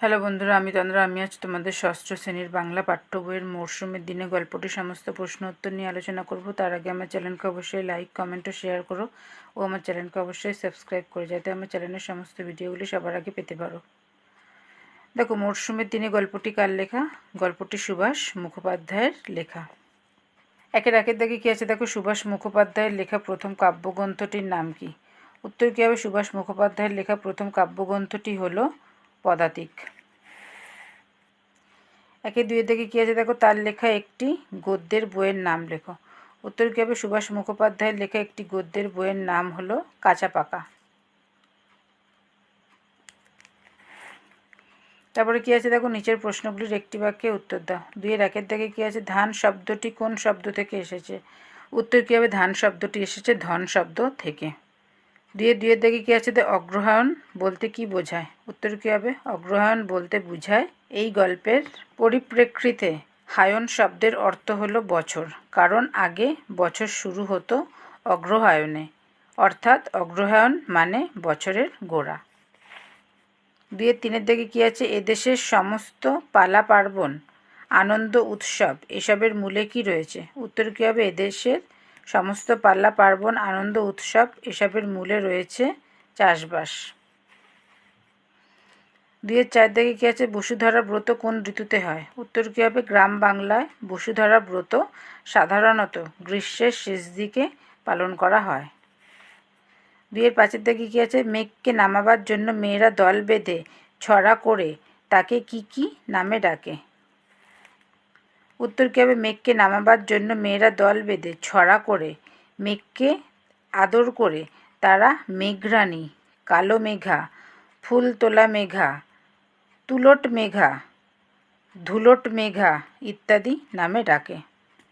Hello বন্ধুরা, আমি তন্দ্রা। আমি আজ তোমাদের ষষ্ঠ শ্রেণির বাংলা পাঠ্য বইয়ের মরশুমের দিনে। গল্পটি সমস্ত প্রশ্ন উত্তর নিয়ে আলোচনা করব। তার আগে আমার চ্যানেলকে অবশ্যই লাইক কমেন্ট ও শেয়ার করো ও আমার চ্যানেলকে অবশ্যই সাবস্ক্রাইব করো যাতে আমার চ্যানেলের সমস্ত ভিডিওগুলি সবার আগে পেতে পারো। দেখো, মরশুমের দিনে গল্পটি কার লেখা? গল্পটি সুভাষ মুখোপাধ্যায়ের লেখা। একের একের দাগে কী আছে? দেখো, সুভাষ মুখোপাধ্যায়ের লেখা প্রথম কাব্যগ্রন্থটির নাম কি? উত্তর কী হবে? সুভাষ মুখোপাধ্যায়ের লেখা প্রথম কাব্যগ্রন্থটি হলো পদাতিক। একে দুইয়ের দিকে কী আছে? দেখো, তার লেখা একটি গদ্যের বইয়ের নাম লেখো। উত্তর কী হবে? সুভাষ মুখোপাধ্যায়ের লেখা একটি গদ্যের বইয়ের নাম হলো কাঁচা পাকা। তারপরে কী আছে? দেখো, নিচের প্রশ্নগুলির একটি বাক্যে উত্তর দাও। দুইয়ের একের দিকে কী আছে? ধান শব্দটি কোন শব্দ থেকে এসেছে? উত্তর কী হবে? ধান শব্দটি এসেছে ধন শব্দ থেকে। দুয়ে দুয়ের দিকে কী আছে তো অগ্রহায়ণ বলতে কি বোঝায়? উত্তর কী হবে? অগ্রহায়ণ বলতে বোঝায়, এই গল্পের পরিপ্রেক্ষিতে হায়ন শব্দের অর্থ হলো বছর, কারণ আগে বছর শুরু হতো অগ্রহায়ণে, অর্থাৎ অগ্রহায়ণ মানে বছরের গোড়া। দুয়ের তিনের দিকে কী আছে? এদেশের সমস্ত পালা পার্বণ, আনন্দ, উৎসব, এসবের মূলে কি রয়েছে? উত্তর কী হবে? এদেশের সমস্ত পাল্লা, পার্বণ, আনন্দ, উৎসব এসবের মূলে রয়েছে চাষবাস। দুইয়ের চার দিকে কী আছে বসুধরা ব্রত কোন ঋতুতে হয়? উত্তর কী হবে? গ্রাম বাংলায় বসুধরা ব্রত সাধারণত গ্রীষ্মের শেষ দিকে পালন করা হয়। দুইয়ের পাঁচের দিকে কী আছে? মেঘকে নামাবার জন্য মেয়েরা দল বেঁধে ছড়া করে তাকে কি কি নামে ডাকে? উত্তর কী হবে মেঘকে নামাবার জন্য মেয়েরা দল বেঁধে ছড়া করে, মেঘকে আদর করে, তারা মেঘরানী, কালো মেঘা, ফুল তোলা মেঘা, তুলট মেঘা, ধুলট মেঘা ইত্যাদি নামে ডাকে।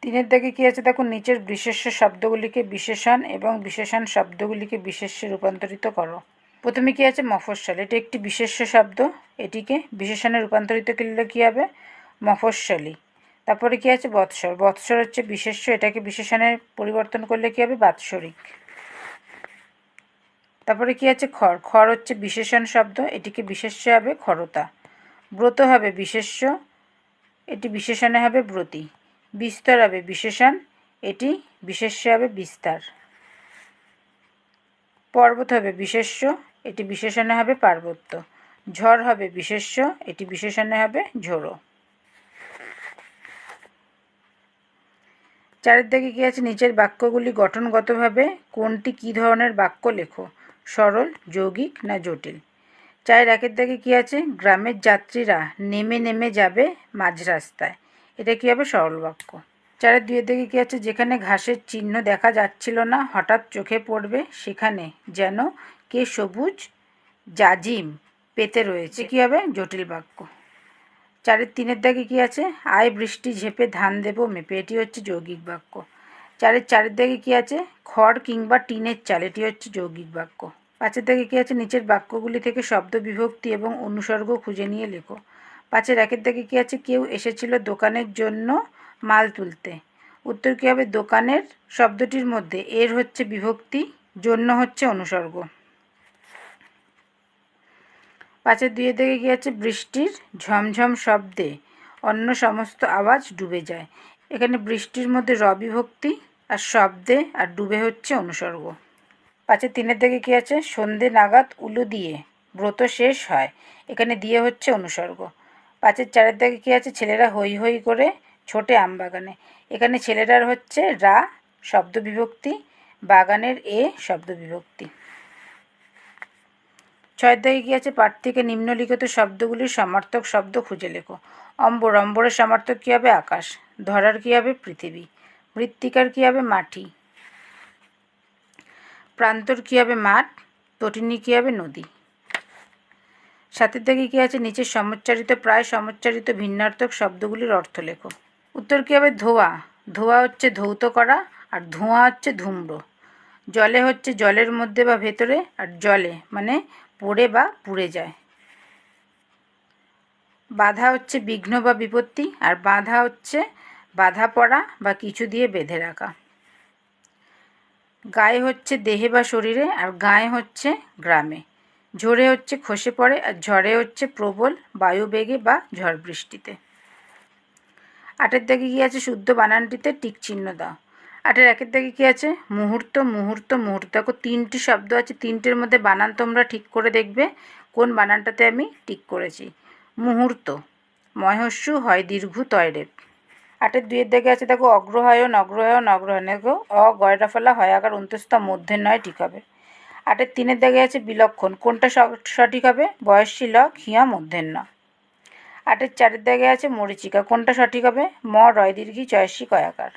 তিনের দাগে কী আছে? দেখো নিচের বিশেষ্য শব্দগুলিকে বিশেষণ এবং বিশেষণ শব্দগুলিকে বিশেষ্যে রূপান্তরিত করো। প্রথমে কী আছে? মফস্বল। এটি একটি বিশেষ্য শব্দ। এটিকে বিশেষণে রূপান্তরিত করলে কী হবে? মফস্বলী। তারপরে কী আছে? বৎসর। বৎসর হচ্ছে বিশেষ্য। এটাকে বিশেষণে পরিবর্তন করলে কী হবে? বাৎসরিক। তারপরে কী আছে? খর খর হচ্ছে বিশেষণ শব্দ। এটিকে বিশেষ্য হবে খরতা। ব্রত হবে বিশেষ্য। এটি বিশেষণে হবে ব্রতী। বিস্তর হবে বিশেষণ। এটি বিশেষ্য হবে বিস্তার। পর্বত হবে বিশেষ্য। এটি বিশেষণে হবে পার্বত্য। ঝড় হবে বিশেষ্য। এটি বিশেষণে হবে ঝোড়ো। চারের দিকে কী আছে? নিচের বাক্যগুলি গঠনগতভাবে কোনটি কী ধরনের বাক্য লেখো? সরল, যৌগিক না জটিল? চায়ের একের দিকে কী আছে? গ্রামের যাত্রীরা নেমে নেমে যাবে মাঝ রাস্তায়। এটা কী হবে? সরল বাক্য। চারের দুয়ের দিকে কী আছে? যেখানে ঘাসের চিহ্ন দেখা যাচ্ছিল না, হঠাৎ চোখে পড়বে, সেখানে যেন কে সবুজ জাজিম পেতে রয়েছে। কী হবে? জটিল বাক্য। চারের তিনের দাগে কী আছে? আয় বৃষ্টি ঝেপে ধান দেব মেপে। এটি হচ্ছে যৌগিক বাক্য। চারের চারের দাগে কী আছে? খড় কিংবা টিনের চাল, এটি হচ্ছে যৌগিক বাক্য। পাঁচের দাগে কী আছে? নিচের বাক্যগুলি থেকে শব্দ বিভক্তি এবং অনুসর্গ খুঁজে নিয়ে লেখো। পাঁচের একের দাগে কী আছে? কেউ এসেছিল দোকানের জন্য মাল তুলতে। উত্তর কী হবে? দোকানের শব্দটির মধ্যে। এর হচ্ছে বিভক্তি, জন্য হচ্ছে অনুসর্গ। পাঁচের দুইয়ের দিকে কী আছে? বৃষ্টির ঝমঝম শব্দে অন্য সমস্ত আওয়াজ ডুবে যায়। এখানে বৃষ্টির মধ্যে রবিভক্তি আর শব্দে আর ডুবে হচ্ছে অনুসর্গ। পাঁচের তিনের দিকে কী আছে? সন্ধে নাগাদ উলু দিয়ে ব্রত শেষ হয়। এখানে দিয়ে হচ্ছে অনুসর্গ। পাঁচের চারের দিকে কী আছে? ছেলেরা হই হই করে ছোটে আম বাগানে। এখানে ছেলেরার হচ্ছে রা শব্দ বিভক্তি বাগানের এ শব্দ বিভক্তি ছয়ের দাগে কী আছে পাঠ থেকে নিম্নলিখিত শব্দগুলির সমার্থক শব্দ খুঁজে লেখো। অম্বর, অম্বরের সমার্থক কী হবে? আকাশ। ধরার কী হবে? পৃথিবী। মৃত্তিকার কী হবে? মাটি। প্রান্তর কী হবে? মাঠ। তটিনী কী হবে? নদী। সাথের দিকে কী আছে নিচের সমচ্চারিত, প্রায় সমচ্চারিত, ভিন্নার্থক শব্দগুলির অর্থ লেখো। উত্তর কী হবে? ধোয়া। ধোয়া হচ্ছে ধৌত করা, আর ধোঁয়া হচ্ছে ধূম্র। জলে হচ্ছে জলের মধ্যে বা ভেতরে, আর জলে মানে পড়ে বা পুড়ে যায়। বাধা হচ্ছে বিঘ্ন বা বিপত্তি, আর বাধা হচ্ছে বাধা পড়া বা কিছু দিয়ে বেঁধে রাখা। গায়ে হচ্ছে দেহে বা শরীরে, আর গায়ে হচ্ছে গ্রামে। ঝরে হচ্ছে খসে পড়ে, আর ঝড়ে হচ্ছে প্রবল বায়ুবেগে বা ঝড় বৃষ্টিতে। আটের দাগে কী আছে শুদ্ধ বানানটিতে টিক চিহ্ন দাও। আটের একের দাগে কী আছে? মুহূর্ত মুহূর্ত মুহূর্ত। দেখো, তিনটি শব্দ আছে, তিনটের মধ্যে বানান তোমরা ঠিক করে দেখবে কোন বানানটাতে আমি ঠিক করেছি। মুহূর্ত ময়হস্যু হয় দীর্ঘ তয়রেপ আটের দুইয়ের দিকে আছে, দেখো, অগ্রহায়ণ অগ্রহায়ণ অগ্রহায়ণ। দেখো, অ গয়টা ফেলা, হয় আকার, অন্তস্থ, মধ্যে নয়, ঠিক হবে। আটের তিনের দিকে আছে, বিলক্ষণ। কোনটা সঠিক হবে? বয়সী ল খিয়া মধ্যের ন। আটের চারের দিকে আছে, মরিচিকা। কোনটা সঠিক হবে? ম রয় দীর্ঘি চয়সী, কয়াকার।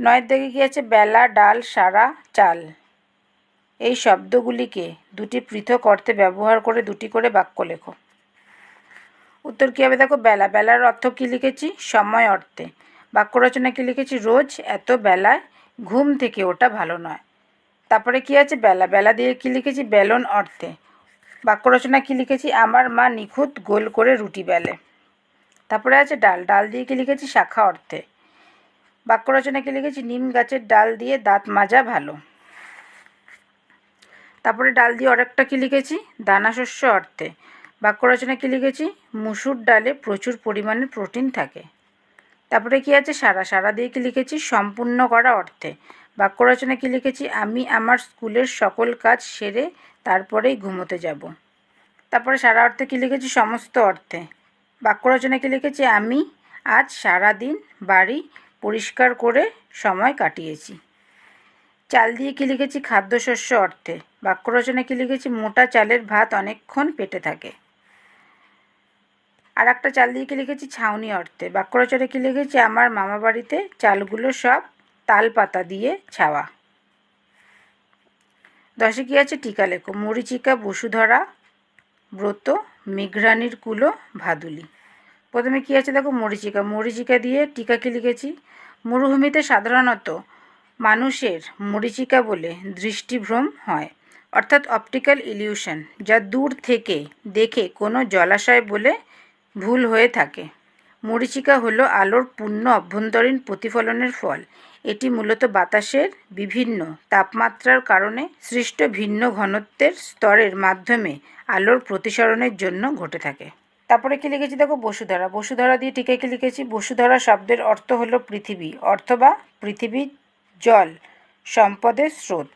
নয়ের দিকে কী আছে বেলা, ডাল, সারা, চাল। এই শব্দগুলিকে দুটি পৃথক অর্থে ব্যবহার করে দুটি করে বাক্য লেখো। উত্তর কী হবে? দেখো, বেলা। বেলার অর্থ কী লিখেছি? সময় অর্থে। বাক্য রচনা কী লিখেছি? রোজ এত বেলায় ঘুম থেকে ওটা ভালো নয়। তারপরে কি আছে? বেলা। বেলা দিয়ে কী লিখেছি? বেলন অর্থে। বাক্য রচনা কী লিখেছি? আমার মা নিখুঁত গোল করে রুটি বেলে। তারপরে আছে ডাল। ডাল দিয়ে কী লিখেছি? শাখা অর্থে। বাক্য রচনা কী লিখেছি? নিম গাছের ডাল দিয়ে দাঁত মাজা ভালো। তারপরে ডাল দিয়ে আরেকটা কী লিখেছি? দানা শস্য অর্থে। বাক্য রচনা কী লিখেছি? মুসুর ডালে প্রচুর পরিমাণে প্রোটিন থাকে। তারপরে কি আছে? সারা। সারা দিয়ে কি লিখেছি? সম্পূর্ণ করা অর্থে। বাক্য রচনা কী লিখেছি? আমি আমার স্কুলের সকল কাজ সেরে তারপরেই ঘুমোতে যাব। তারপরে সারা অর্থে কী লিখেছি? সমস্ত অর্থে। বাক্য রচনা কী লিখেছি? আমি আজ সারা দিন বাড়ি পরিষ্কার করে সময় কাটিয়েছি। চাল দিয়ে কী লিখেছি? খাদ্যশস্য অর্থে। বাক্য রচনা কী লিখেছি? মোটা চালের ভাত অনেকক্ষণ পেটে থাকে। আর একটা চাল দিয়ে কী লিখেছি? ছাউনি অর্থে। বাক্য রচনা কী লিখেছি? আমার মামা বাড়িতে চালগুলো সব তাল পাতা দিয়ে ছাওয়া। দশে কী আছে? টিকা লেখো। মরিচিকা, বসুধরা, ব্রত, মেঘরানির কুলো, ভাদুলি। প্রথমে কী আছে দেখো, মরিচিকা। মরিচিকা দিয়ে টিকা কী লিখেছি? মরুভূমিতে সাধারণত মানুষের মরিচিকা বলে দৃষ্টিভ্রম হয়। অর্থাৎ অপটিক্যাল ইলিউশন, যা দূর থেকে দেখে কোনো জলাশয় বলে ভুল হয়ে থাকে। মরিচিকা হলো আলোর পূর্ণ অভ্যন্তরীণ প্রতিফলনের ফল। এটি মূলত বাতাসের বিভিন্ন তাপমাত্রার কারণে সৃষ্ট ভিন্ন ঘনত্বের স্তরের মাধ্যমে আলোর প্রতিসরণের জন্য ঘটে থাকে। তারপরে কি লিখেছি দেখো, বসুধারা। বসুধারা দিয়ে টিকে কি লিখেছি। বসুধারা শব্দের অর্থ হলো পৃথিবী। অর্থবা পৃথিবীর জল সম্পদের স্রোত।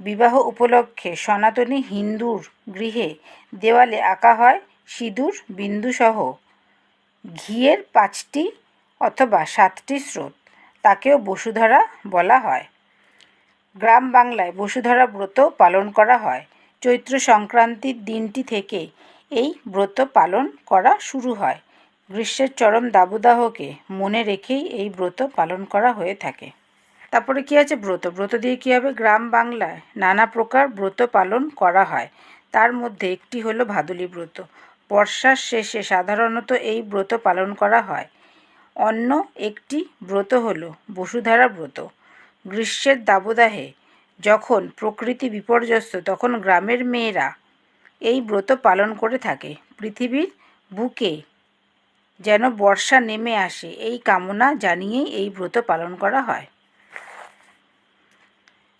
বিবাহ উপলক্ষে সনাতনী হিন্দুর গৃহে দেওয়ালে আঁকা হয় সিঁদুর বিন্দুসহ ঘিয়ের পাঁচটি অথবা সাতটি স্রোত। তাকেও বসুধারা বলা হয়। গ্রাম বাংলায় বসুধারা ব্রত পালন করা হয়। চৈত্র সংক্রান্তির দিনটি থেকে এই ব্রত পালন করা শুরু হয়। গ্রীষ্মের চরম দাবদাহকে মনে রেখেই এই ব্রত পালন করা হয়ে থাকে। তারপরে কি আছে ব্রত? ব্রত দিয়ে কী হবে? গ্রাম বাংলায় নানা প্রকার ব্রত পালন করা হয়। তার মধ্যে একটি হলো ভাদুলি ব্রত। বর্ষার শেষে সাধারণত এই ব্রত পালন করা হয়। অন্য একটি ব্রত হলো বসুধারা ব্রত। গ্রীষ্মের দাবদাহে যখন প্রকৃতি বিপর্যস্ত, তখন গ্রামের মেয়েরা এই ব্রত পালন করে থাকে। পৃথিবীর বুকে যেন বর্ষা নেমে আসে, এই কামনা জানিয়েই এই ব্রত পালন করা হয়।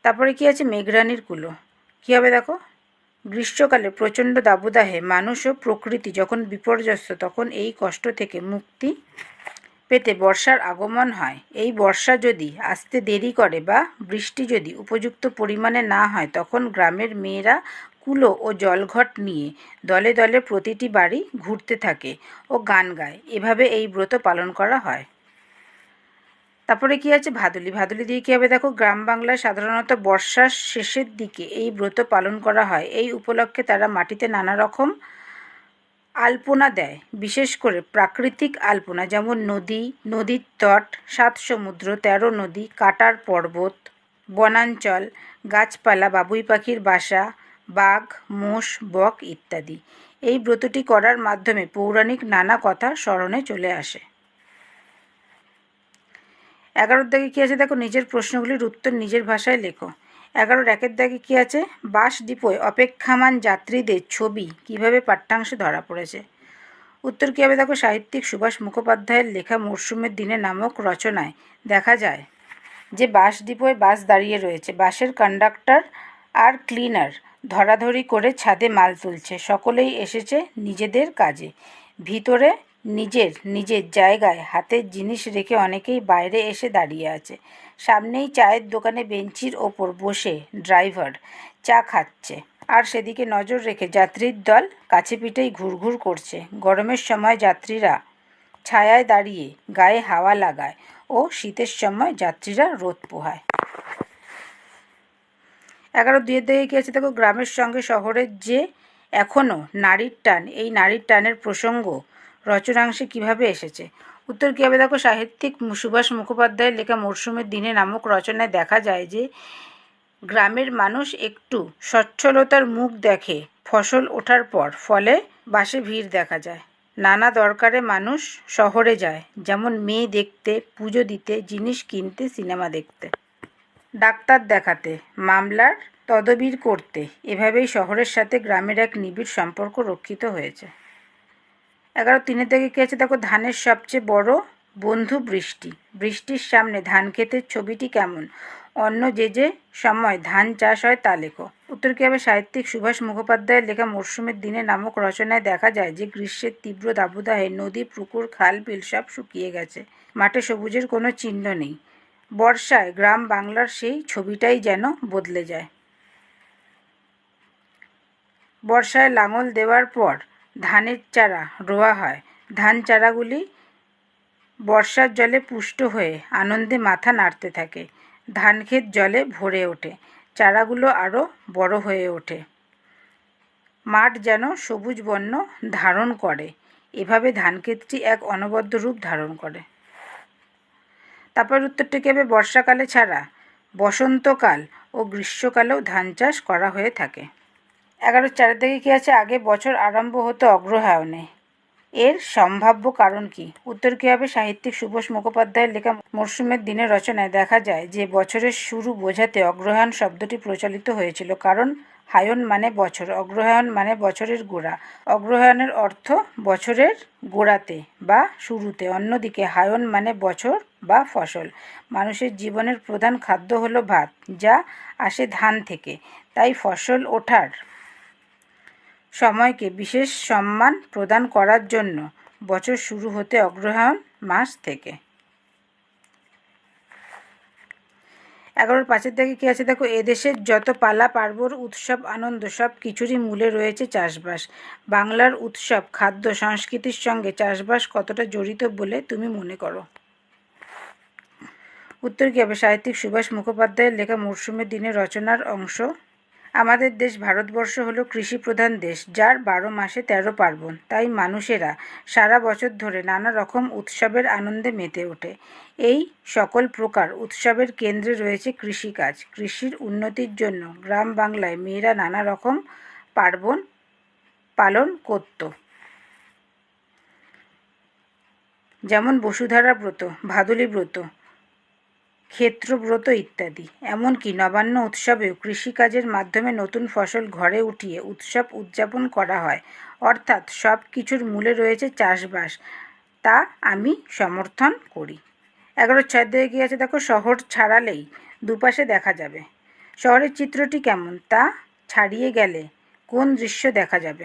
তারপরে কি আছে? মেঘরানির কুলো। কী হবে দেখো? গ্রীষ্মকালে প্রচণ্ড দাবদাহে মানুষ ও প্রকৃতি যখন বিপর্যস্ত, তখন এই কষ্ট থেকে মুক্তি পেতে বর্ষার আগমন হয়। এই বর্ষা যদি আসতে দেরি করে বা বৃষ্টি যদি উপযুক্ত পরিমাণে না হয়, তখন গ্রামের মেয়েরা কুলো ও জলঘট নিয়ে দলে দলে প্রতিটি বাড়ি ঘুরতে থাকে ও গান গায়। এভাবে এই ব্রত পালন করা হয়। তারপরে কি আছে? ভাদুলি। ভাদুলি দিয়ে কী হবে? দেখো, গ্রাম বাংলায় সাধারণত বর্ষার শেষের দিকে এই ব্রত পালন করা হয়। এই উপলক্ষে তারা মাটিতে নানা রকম আলপনা দেয়। বিশেষ করে প্রাকৃতিক আলপনা, যেমন নদী, নদীর তট, সাত সমুদ্র, তেরো নদী, কাটার পর্বত, বনাঞ্চল, গাছপালা, বাবুই পাখির বাসা বাঘ, মোষ, বক ইত্যাদি। এই ব্রতটি করার মাধ্যমে পৌরাণিক নানা কথা স্মরণে চলে আসে। এগারোর দাগে কী আছে? দেখো, নিজের প্রশ্নগুলির উত্তর নিজের ভাষায় লেখো। এগারোর একের দাগে কী আছে? বাস ডিপোয় অপেক্ষামান যাত্রীদের ছবি কীভাবে পাঠ্যাংশে ধরা পড়েছে? উত্তর কী হবে? দেখো, সাহিত্যিক সুভাষ মুখোপাধ্যায়ের লেখা মরশুমের দিনে নামক রচনায় দেখা যায় যে বাস ডিপোয় বাস দাঁড়িয়ে রয়েছে। বাসের কন্ডাক্টর আর ক্লিনার ধরাধরি করে ছাদে মাল তুলছে। সকলেই এসেছে নিজেদের কাজে। ভিতরে নিজের নিজের জায়গায় হাতের জিনিস রেখে অনেকেই বাইরে এসে দাঁড়িয়ে আছে। সামনেই চায়ের দোকানে বেঞ্চির ওপর বসে ড্রাইভার চা খাচ্ছে। আর সেদিকে নজর রেখে যাত্রীর দল কাছে পিঠেই ঘুরঘুর করছে। গরমের সময় যাত্রীরা ছায়ায় দাঁড়িয়ে গায়ে হাওয়া লাগায় ও শীতের সময় যাত্রীরা রোদ পোহায়। এগারো দুয়ের দিকে কী আছে? দেখো, গ্রামের সঙ্গে শহরের যে এখনও নারীর টান, এই নারীর টানের প্রসঙ্গ রচনাংশে কীভাবে এসেছে? উত্তর কী হবে? দেখো, সাহিত্যিক সুভাষ মুখোপাধ্যায়ের লেখা মরশুমের দিনে নামক রচনায় দেখা যায় যে, গ্রামের মানুষ একটু সচ্ছলতার মুখ দেখে ফসল ওঠার পর ফলে বাসে ভিড় দেখা যায়। নানা দরকারে মানুষ শহরে যায়, যেমন মেয়ে দেখতে, পুজো দিতে, জিনিস কিনতে, সিনেমা দেখতে। ডাক্তার দেখাতে, মামলার তদবির করতে। এভাবেই শহরের সাথে গ্রামের এক নিবিড় সম্পর্ক রক্ষিত হয়েছে। এগারো তিনের দিকে কী আছে? দেখো, ধানের সবচেয়ে বড় বন্ধু বৃষ্টি। বৃষ্টির সামনে ধান ক্ষেতের ছবিটি কেমন? অন্য যে যে সময় ধান চাষ হয় তা লেখো। উত্তর হবে সাহিত্যিক সুভাষ মুখোপাধ্যায়ের লেখা মরশুমের দিনে নামক রচনায় দেখা যায় যে, গ্রীষ্মের তীব্র দাবদাহে নদী, পুকুর, খাল, বিল সব শুকিয়ে গেছে। মাঠে সবুজের কোনো চিহ্ন নেই। বর্ষায় গ্রাম বাংলার সেই ছবিটাই যেন বদলে যায়। বর্ষায় লাঙল দেওয়ার পর ধানের চারা রোয়া হয়। ধান চারাগুলি বর্ষার জলে পুষ্ট হয়ে আনন্দে মাথা নাড়তে থাকে। ধান ক্ষেত জলে ভরে ওঠে। চারাগুলো আরও বড় হয়ে ওঠে। মাঠ যেন সবুজ বর্ণ ধারণ করে। এভাবে ধানক্ষেতটি এক অনবদ্য রূপ ধারণ করে। তারপর উত্তরটি কেবে বর্ষাকালে ছাড়া বসন্তকাল ও গ্রীষ্মকালেও ধান চাষ করা হয়ে থাকে। এগারো চারের দিকে কী আছে? আগে বছর আরম্ভ হতো অগ্রহায়ণে। এর সম্ভাব্য কারণ কি? উত্তর কী হবে? সাহিত্যিক সুবোস মুখোপাধ্যায়ের লেখা মরশুমের দিনের রচনায় দেখা যায় যে, বছরের শুরু বোঝাতে অগ্রহায়ণ শব্দটি প্রচলিত হয়েছিল। কারণ হায়ন মানে বছর, অগ্রহায়ণ মানে বছরের গোড়া। অগ্রহায়ণের অর্থ বছরের গোড়াতে বা শুরুতে। অন্যদিকে হায়ন মানে বছর বা ফসল। মানুষের জীবনের প্রধান খাদ্য হলো ভাত, যা আসে ধান থেকে। তাই ফসল ওঠার সময়কে বিশেষ সম্মান প্রদান করার জন্য বছর শুরু হতে অগ্রহায়ণ মাস থেকে। এগারোর পাঁচের দিকে কী আছে? দেখো, এদেশের যত পালা, পার্বর, উৎসব, আনন্দ, সব কিছুরই মূলে রয়েছে চাষবাস। বাংলার উৎসব, খাদ্য, সংস্কৃতির সঙ্গে চাষবাস কতটা জড়িত বলে তুমি মনে করো? উত্তর কী হবে? সাহিত্যিক সুভাষ মুখোপাধ্যায়ের লেখা মরশুমের দিনে রচনার অংশ? আমাদের দেশ ভারতবর্ষ হলো কৃষি প্রধান দেশ, যার বারো মাসে তেরো পার্বণ। তাই মানুষেরা সারা বছর ধরে নানা রকম উৎসবের আনন্দে মেতে ওঠে। এই সকল প্রকার উৎসবের কেন্দ্রে রয়েছে কৃষিকাজ। কৃষির উন্নতির জন্য গ্রাম বাংলায় মেয়েরা নানা রকম পার্বণ পালন করত। যেমন বসুধারা ব্রত, ভাদুলি ব্রত ক্ষেত্রব্রত ইত্যাদি। এমনকি নবান্ন উৎসবেও কৃষিকাজের মাধ্যমে নতুন ফসল ঘরে উঠিয়ে উৎসব উদযাপন করা হয়। অর্থাৎ সব কিছুর মূলে রয়েছে চাষবাস। তা আমি সমর্থন করি। এগারো ছয় দিকে গিয়ে আছে দেখো, শহর ছাড়ালেই দুপাশে দেখা যাবে। শহরের চিত্রটি কেমন? তা ছাড়িয়ে গেলে কোন দৃশ্য দেখা যাবে?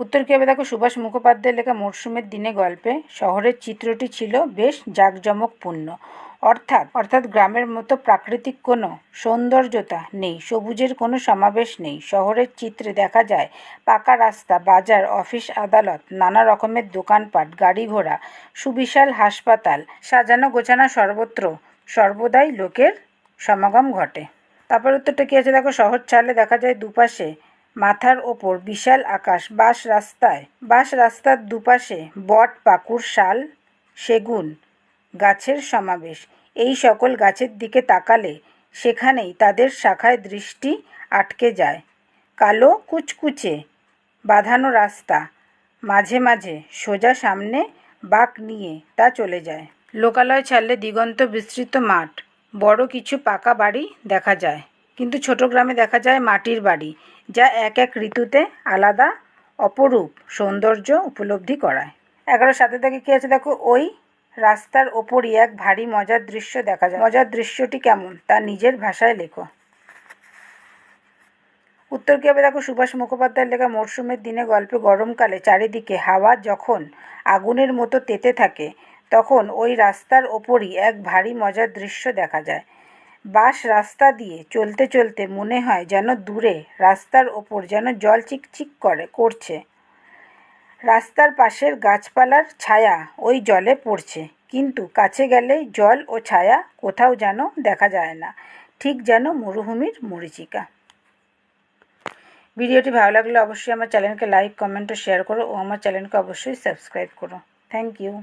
উত্তর কী হবে? দেখো, সুভাষ মুখোপাধ্যায় লেখা মরশুমের দিনে গল্পে শহরের চিত্রটি ছিল বেশ জাঁকজমকপূর্ণ। অর্থাৎ অর্থাৎ গ্রামের মতো প্রাকৃতিক কোনো সৌন্দর্যতা নেই, সবুজের কোনো সমাবেশ নেই, শহরের চিত্রে দেখা যায় পাকা রাস্তা, বাজার, অফিস, আদালত, নানা রকমের দোকানপাট, গাড়ি ঘোড়া, সুবিশাল হাসপাতাল, সাজানো গোছানো সর্বত্র, সর্বদাই লোকের সমাগম ঘটে। তারপর উত্তরটা কী আছে? দেখো, শহর ছাড়লে দেখা যায় দুপাশে মাথার ওপর বিশাল আকাশ বাস রাস্তায় বাস রাস্তার দুপাশে বট, পাকুড়, শাল, সেগুন গাছের সমাবেশ। এই সকল গাছের দিকে তাকালে সেখানেই তাদের শাখায় দৃষ্টি আটকে যায়। কালো কুচকুচে বাঁধানো রাস্তা, মাঝে মাঝে সোজা সামনে বাঁক নিয়ে তা চলে যায়। লোকালয় ছাড়লে দিগন্ত বিস্তৃত মাঠ, বড় কিছু পাকা বাড়ি দেখা যায়। কিন্তু ছোট গ্রামে দেখা যায় মাটির বাড়ি, যা এক এক ঋতুতে আলাদা, অপরূপ সৌন্দর্য উপলব্ধি করায়। এগারো সাথে থেকে কী আছে দেখো? ওই রাস্তার ওপরই এক ভারী মজার দৃশ্য দেখা যায়। মজার দৃশ্যটি কেমন? তা নিজের ভাষায় লেখো। উত্তর হবে দেখো, সুভাষ মুখোপাধ্যায়ের লেখা মরশুমের দিনে গল্পে গরমকালে চারিদিকে হাওয়া যখন আগুনের মতো তেতে থাকে, তখন ওই রাস্তার ওপরই এক ভারী মজার দৃশ্য দেখা যায়। বাস রাস্তা দিয়ে চলতে চলতে মনে হয় যেন দূরে, রাস্তার ওপর যেন জল চিকচিক করে, করছে। রাস্তার পাশের গাছপালার ছায়া ওই জলে পড়ছে। কিন্তু কাছে গেলেই জল ও ছায়া কোথাও যেন দেখা যায় না, ঠিক যেন মরুভূমির মরিচিকা। ভিডিওটি ভালো লাগলে অবশ্যই আমার চ্যানেলকে লাইক, কমেন্ট ও শেয়ার করো ও আমার চ্যানেলকে অবশ্যই সাবস্ক্রাইব করো। Thank you.